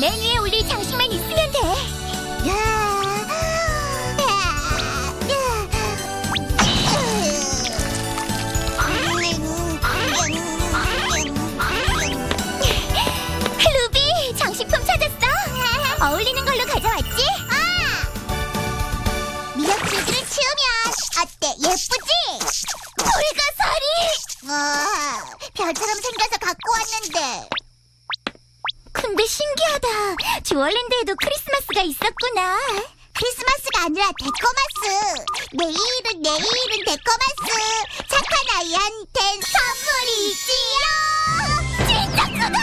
맨 위에 올릴 장식만 있으면 돼. 루비, 장식품 찾았어. 어울리는 걸로 가져왔지? 미역줄기를 치우면 어때? 예쁘지? 불가사리! 와, 별처럼 생겨서 갖고 왔는데. 주얼랜드에도 크리스마스가 있었구나. 크리스마스가 아니라 데코마스. 내일은 내일은 데코마스. 착한 아이한텐 선물이지요. 진짜 크다.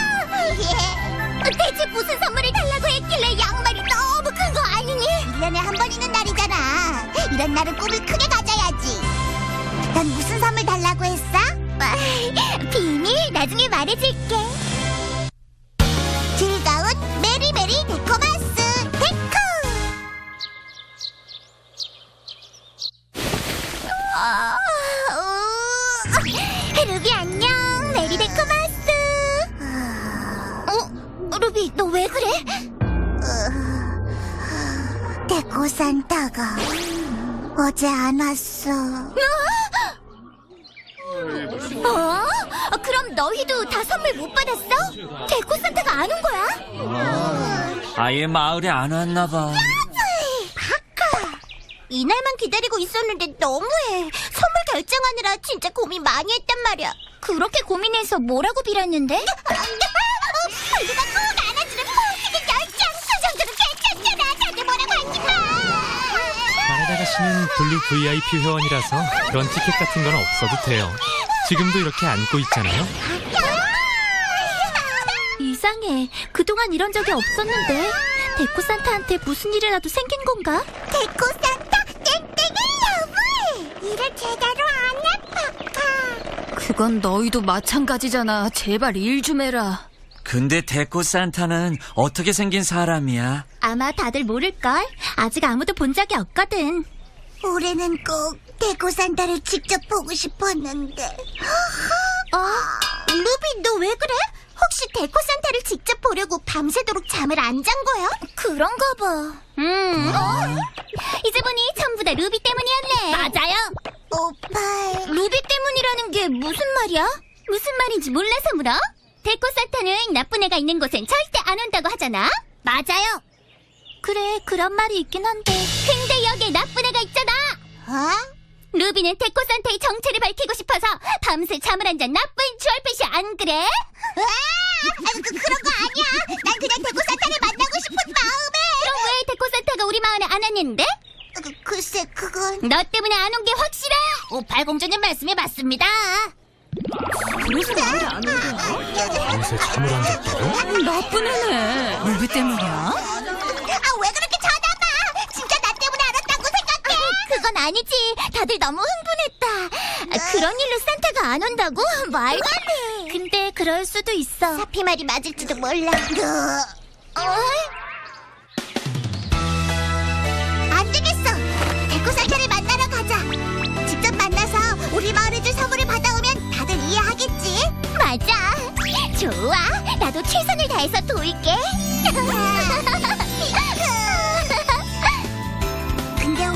대체 무슨 선물을 달라고 했길래 양말이 너무 큰 거 아니니? 1년에 한 번 있는 날이잖아. 이런 날은 꿈을 크 너희도 다 선물 못 받았어? 데코 산타가 안 온 거야? 아예 마을에 안 왔나 봐. 바카! 이날만 기다리고 있었는데 너무해. 선물 결정하느라 진짜 고민 많이 했단 말이야. 그렇게 고민해서 뭐라고 빌었는데? 누가 꼭 안아주는 포스기 결정! 그 정도로 괜찮잖아! 다들 뭐라고 하지 마! 바나다 가 씨는 블루 VIP 회원이라서 그런 티켓 같은 건 없어도 돼요. 지금도 이렇게 안고 있잖아요. 이상해. 그동안 이런 적이 없었는데. 데코 산타한테 무슨 일이라도 생긴 건가? 데코 산타 땡땡이 러브! 일을 제대로 안 해, 파카. 그건 너희도 마찬가지잖아. 제발 일 좀 해라. 근데 데코 산타는 어떻게 생긴 사람이야? 아마 다들 모를걸? 아직 아무도 본 적이 없거든. 올해는 꼭 데코 산타를 직접 보고 싶었는데. 어? 루비, 너 왜 그래? 혹시 데코 산타를 직접 보려고 밤새도록 잠을 안 잔 거야? 그런가 봐. 음. 이제 보니 전부 다 루비 때문이었네. 맞아요. 오빠. 루비 때문이라는 게 무슨 말이야? 무슨 말인지 몰라서 물어? 데코 산타는 나쁜 애가 있는 곳엔 절대 안 온다고 하잖아. 맞아요. 그래, 그런 말이 있긴 한데. 여기에 나쁜 애가 있잖아. 어? 루비는 데코 산타의 정체를 밝히고 싶어서 밤새 잠을 안 잔 나쁜 주얼펫이 안 그래? 그, 그런 거 아니야. 난 그냥 데코 산타를 만나고 싶은 마음에. 그럼 왜 데코 산타가 우리 마을에 안 왔는데? 그, 글쎄, 그건. 너 때문에 안 온 게 확실해? 오팔공주님 말씀이 맞습니다. 그래서 마을에 안온 거야? 밤새 잠을 안 잤다고? 나쁜 애네. 루비 때문이야? 건 아니지. 다들 너무 흥분했다. 아, 그런 일로 산타가 안 온다고? 말도 안 돼. 근데 그럴 수도 있어. 사피 말이 맞을지도 몰라. 안 되겠어. 데코 산타를 만나러 가자. 직접 만나서 우리 마을에 줄 선물을 받아오면 다들 이해하겠지? 맞아. 좋아. 나도 최선을 다해서 도울게.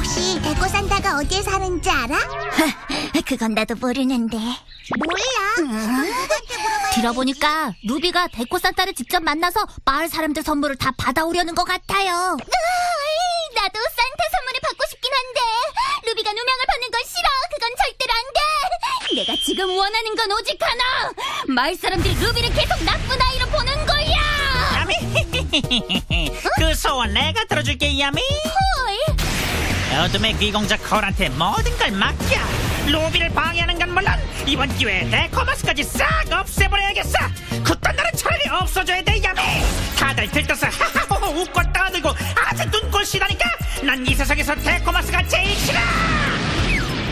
혹시 데코 산타가 어디에 사는지 알아? 그건 나도 모르는데. 몰라. 들어보니까 루비가 데코 산타를 직접 만나서 마을 사람들 선물을 다 받아오려는 것 같아요. 나도 산타 선물을 받고 싶긴 한데 루비가 누명을 받는 건 싫어. 그건 절대로 안 돼. 내가 지금 원하는 건 오직 하나. 마을 사람들이 루비를 계속 나쁜 아이로 보는 거야. 야미 그 소원 내가 들어줄게 야미 어둠의 귀공자 콜한테 모든 걸 맡겨. 루비를 방해하는 건 물론 이번 기회에 데코마스까지 싹 없애버려야겠어. 그딴 날은 차라리 없어져야 돼 야미 다들 들떠서 하하호호 웃고 떠들고 아주 눈꼴시다니까. 난 이 세상에서 데코마스가 제일 싫어.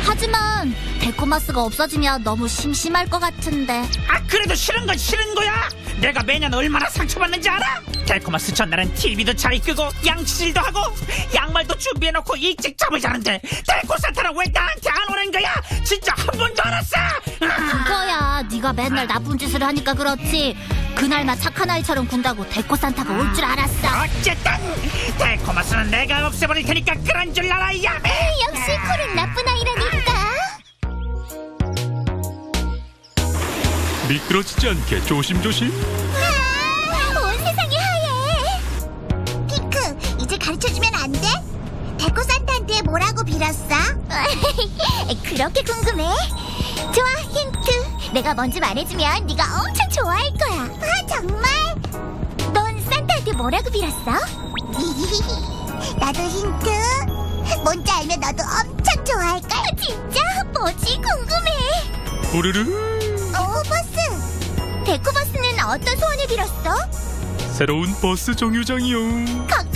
하지만 데코마스가 없어지면 너무 심심할 것 같은데. 아 그래도 싫은 건 싫은 거야. 내가 매년 얼마나 상처받는지 알아? 달콤마스 전날은 TV도 잘 끄고 양치질도 하고 양말도 준비해놓고 일찍 잠을 자는데 달콤 산타는 왜 나한테 안 오는 거야? 진짜 한 번도 안 왔어 아, 그거야. 네가 맨날 나쁜 짓을 하니까 그렇지. 그날만 착한 아이처럼 군다고 데코 산타가 올 줄 알았어. 어쨌든 달콤마스는 내가 없애버릴 테니까 그런 줄 알아 야매 역시 콜은 나쁜 아이라니까. 미끄러지지 않게 조심조심. 뭐라고 빌었어? 그렇게 궁금해? 좋아, 힌트. 내가 뭔지 말해주면 네가 엄청 좋아할 거야. 아, 정말? 넌 산타한테 뭐라고 빌었어? 나도 힌트. 뭔지 알면 너도 엄청 좋아할 거야. 진짜? 뭐지? 궁금해. 우르르. 오, 버스. 데코 버스는 어떤 소원을 빌었어? 새로운 버스 정류장이요. 걱정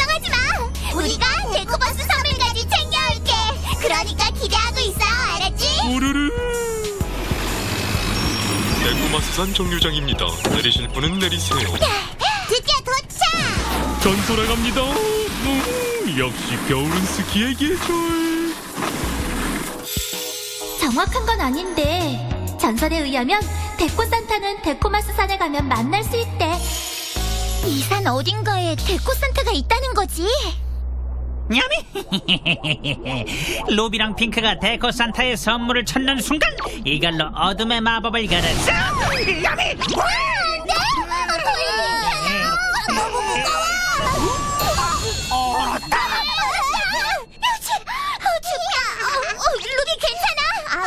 우르르. 대구마스산 정류장입니다. 내리실 분은 내리세요. 드디어 도착. 전 돌아갑니다. 음, 역시 겨울은 스키의 계절. 정확한 건 아닌데 전설에 의하면 데코 산타는 데코마스 산에 가면 만날 수 있대. 이 산 어딘가에 데코 산타가 있다는 거지. 야미 루비랑 핑크가 데코 산타의 선물을 찾는 순간 이걸로 어둠의 마법을. 어, 어, 괜찮아? 아,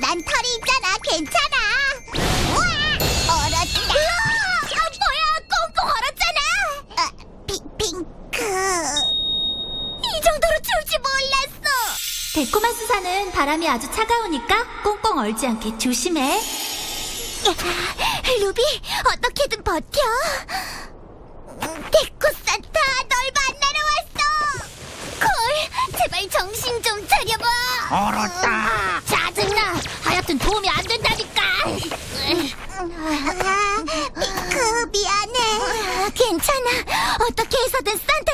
난 털이 있잖아. 괜찮아. 바람이 아주 차가우니까 꽁꽁 얼지 않게 조심해. 루비, 어떻게든 버텨. 데코 산타, 널 만나러 왔어. 콜, 제발 정신 좀 차려봐. 얼었다 짜증나. 하여튼 도움이 안 된다니까. 핑크 미안해. 괜찮아. 어떻게 해서든 산타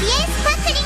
エスパクリ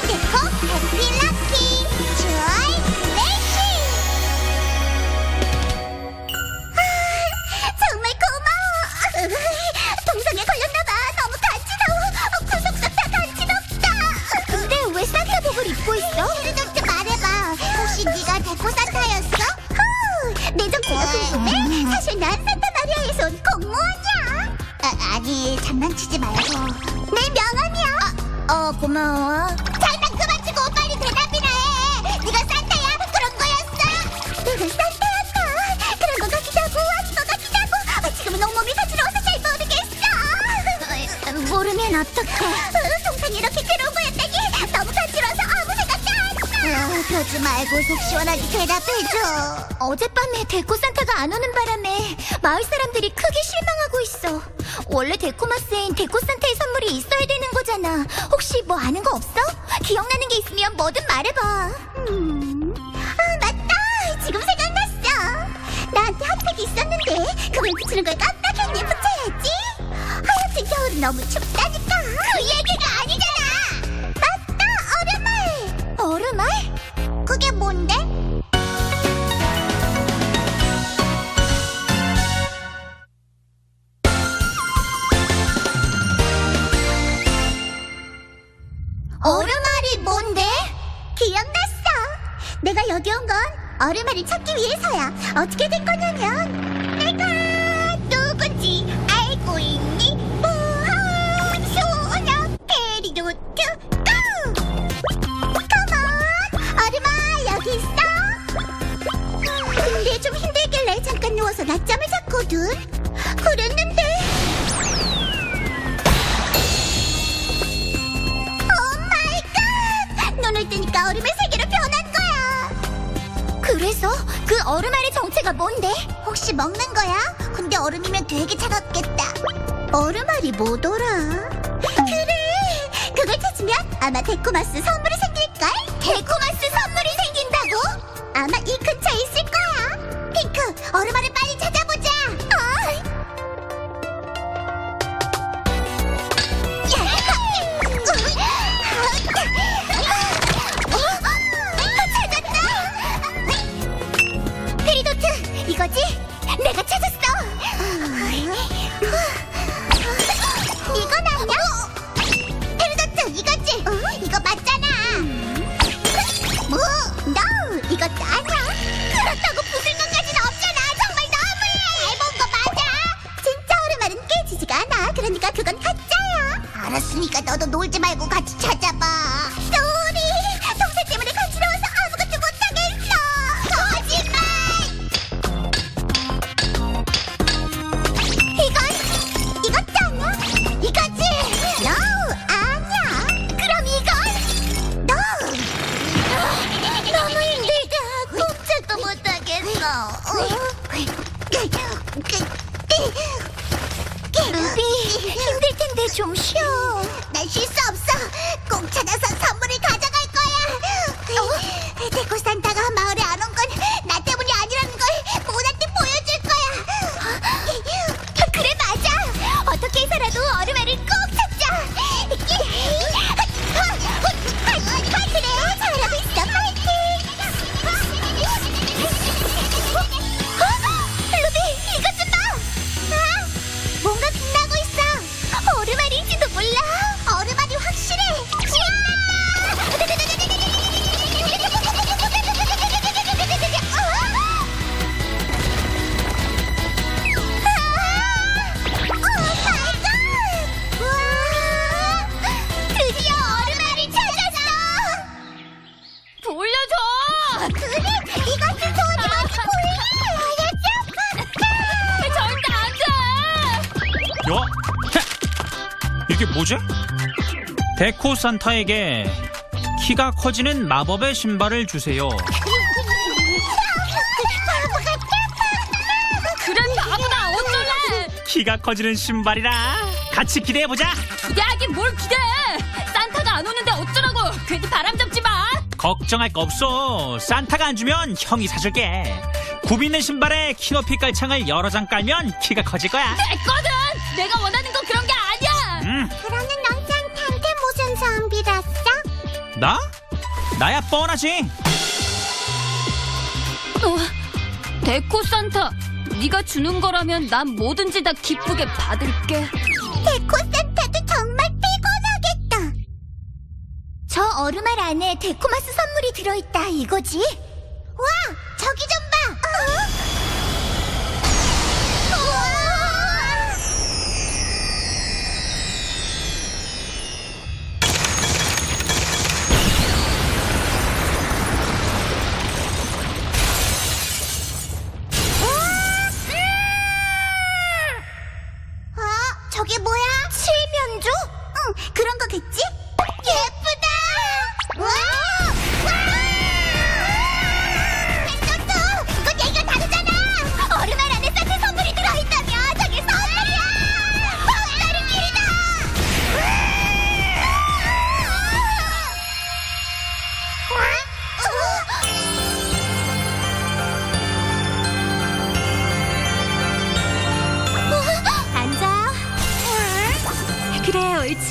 그러지 말고 속 시원하게 대답해줘. 어젯밤에 데코 산타가 안 오는 바람에 마을 사람들이 크게 실망하고 있어. 원래 데코마스엔 데코 산타의 선물이 있어야 되는 거잖아. 혹시 뭐 아는 거 없어? 기억나는 게 있으면 뭐든 말해봐. 음, 아 맞다. 지금 생각났어. 나한테 핫팩이 있었는데 그걸 붙이는 걸 깜빡했네. 붙여야지. 하여튼 겨울은 너무 춥다니까. 그 얘기가 아니잖아. 맞다. 얼음알. 얼음알? 그게 뭔데? 얼음알이 뭔데? 기억났어. 내가 여기 온 건 얼음알을 찾기 위해서야. 어떻게 된 거냐면 내가 잠깐 누워서 낮잠을 잤거든. 그랬는데 오 마이 갓! 눈을 뜨니까 얼음의 세계로 변한 거야. 그래서 그 얼음 알의 정체가 뭔데? 혹시 먹는 거야? 근데 얼음이면 되게 차갑겠다. 얼음 알이 뭐더라? 그래! 그걸 찾으면 아마 데코마스 선물이 생길걸? 데코마스 선물이 생긴다고? 아마 이 근처에 있을 거야. 핑크, 얼 산타에게 키가 커지는 마법의 신발을 주세요. 그래 바보다 어쩔래! 키가 커지는 신발이라 같이 기대해 보자. 기대하긴 뭘 기대해! 산타가 안 오는데 어쩌라고! 괜히 바람 잡지 마! 걱정할 거 없어. 산타가 안 주면 형이 사줄게. 굽 있는 신발에 키높이 깔창을 여러 장 깔면 키가 커질 거야. 됐거든! 내가 원하는 나? 나야 뻔하지. 어, 데코 산타! 네가 주는 거라면 난 뭐든지 다 기쁘게 받을게. 데코 산타도 정말 피곤하겠다. 저 얼음알 안에 데코마스 선물이 들어있다 이거지? 와, 저기 좀 봐. 어?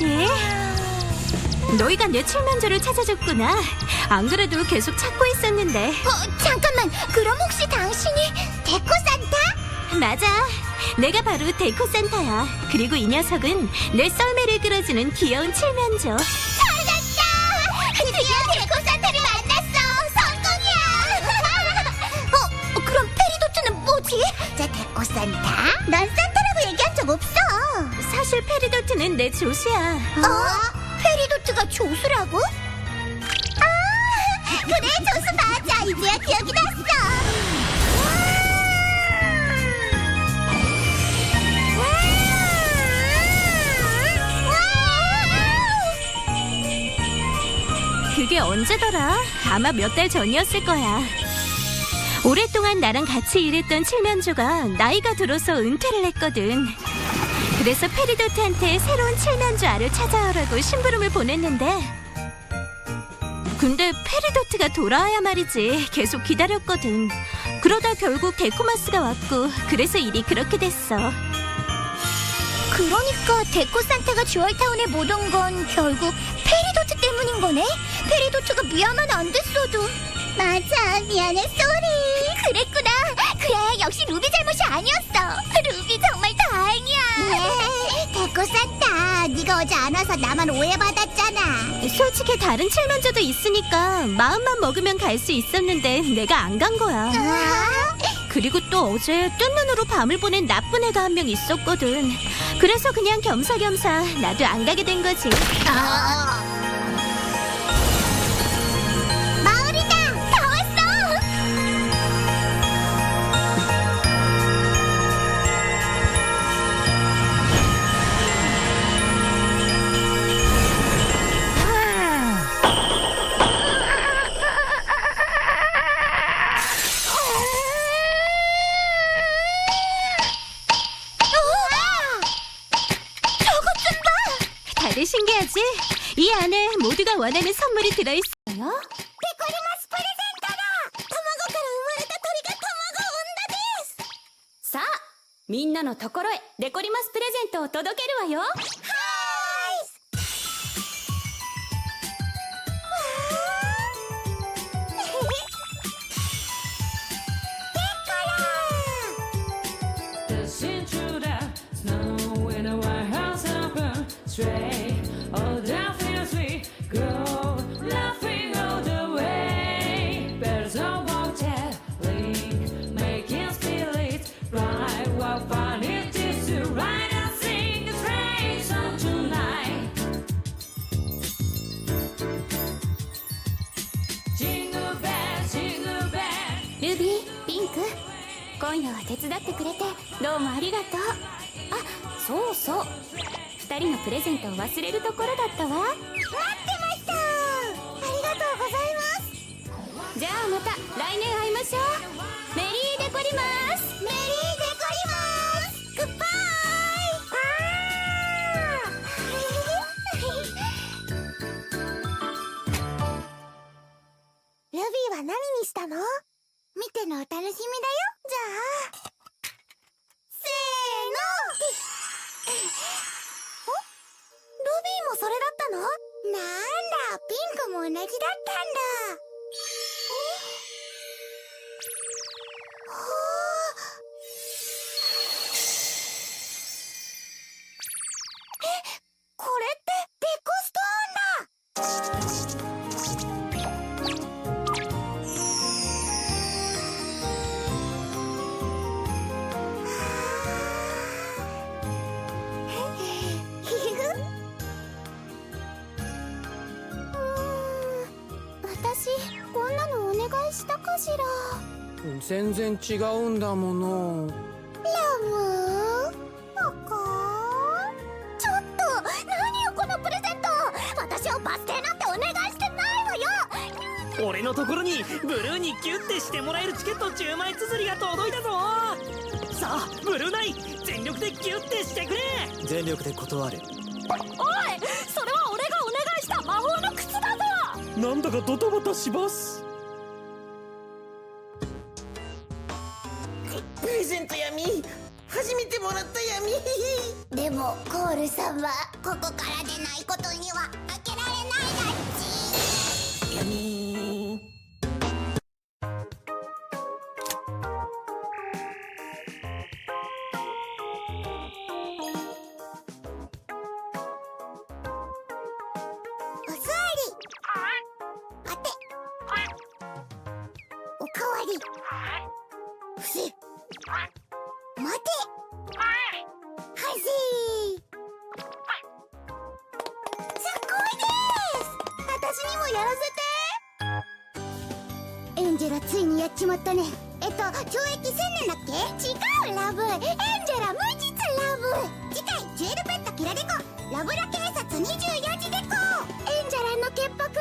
뭐지? 너희가 내 칠면조를 찾아줬구나. 안 그래도 계속 찾고 있었는데. 어, 잠깐만. 그럼 혹시 당신이 데코 산타? 맞아. 내가 바로 데코 산타야. 그리고 이 녀석은 내 썰매를 끌어주는 귀여운 칠면조. 페리도트는 내 조수야. 어? 페리도트가 조수라고? 아, 그래 조수 맞아. 이제야 기억이 났어. 그게 언제더라? 아마 몇 달 전이었을 거야. 오랫동안 나랑 같이 일했던 칠면조가 나이가 들어서 은퇴를 했거든. 그래서 페리도트한테 새로운 칠면조 알을 찾아오라고 심부름을 보냈는데 근데 페리도트가 돌아와야 말이지 계속 기다렸거든. 그러다 결국 데코마스가 왔고 그래서 일이 그렇게 됐어. 그러니까 데코 산타가 주얼타운에 못 온 건 결국 페리도트 때문인 거네? 페리도트가 미안은 안 됐어도. 맞아, 미안해, 쏘리. 그래, 역시 루비 잘못이 아니었어. 루비 정말 다행이야. 네, 데코 산타. 네가 어제 안 와서 나만 오해받았잖아. 솔직히 다른 칠면조도 있으니까 마음만 먹으면 갈 수 있었는데 내가 안 간 거야. 아? 그리고 또 어제 뜬 눈으로 밤을 보낸 나쁜 애가 한 명 있었거든. 그래서 그냥 겸사겸사 나도 안 가게 된 거지. 마 はねねさん無理って大好きだよ。ペコリマスプレゼントだ卵から生まれた鳥が卵を産んだです。さあみんなのところへデコリマスプレゼントを届けるわよ。てくれてどうもありがとう。あそうそう。二人のプレゼントを忘れるところだったわ。待ってました。ありがとうございます。じゃあまた来年会いましょう。メリーデコリマスメリーデコリマスグッバイルビーは何にしたの？見てのお楽しみだよ。じゃあそれだったの？なんだピンクも同じだったんだ。おはあえ？これって私こんなのお願いしたかしら。全然違うんだもの。ラム？パカちょっと何よこのプレゼント。私をバス停なんてお願いしてないわよ。俺のところにブルーにギュッてしてもらえるチケット10枚綴りが届いたぞ。さあブルーナイ全力でギュッてしてくれ。全力で断る。おなんだかドタバタします。プレゼント闇。初めてもらった闇。でもコールさんはここからでないことにはジェラついにやっちまったね。えっと懲役1000年だっけ？違うラブ。エンジェラ無実ラブ。次回ジュエルペットキラデコラブラ警察24時デコエンジェラの潔白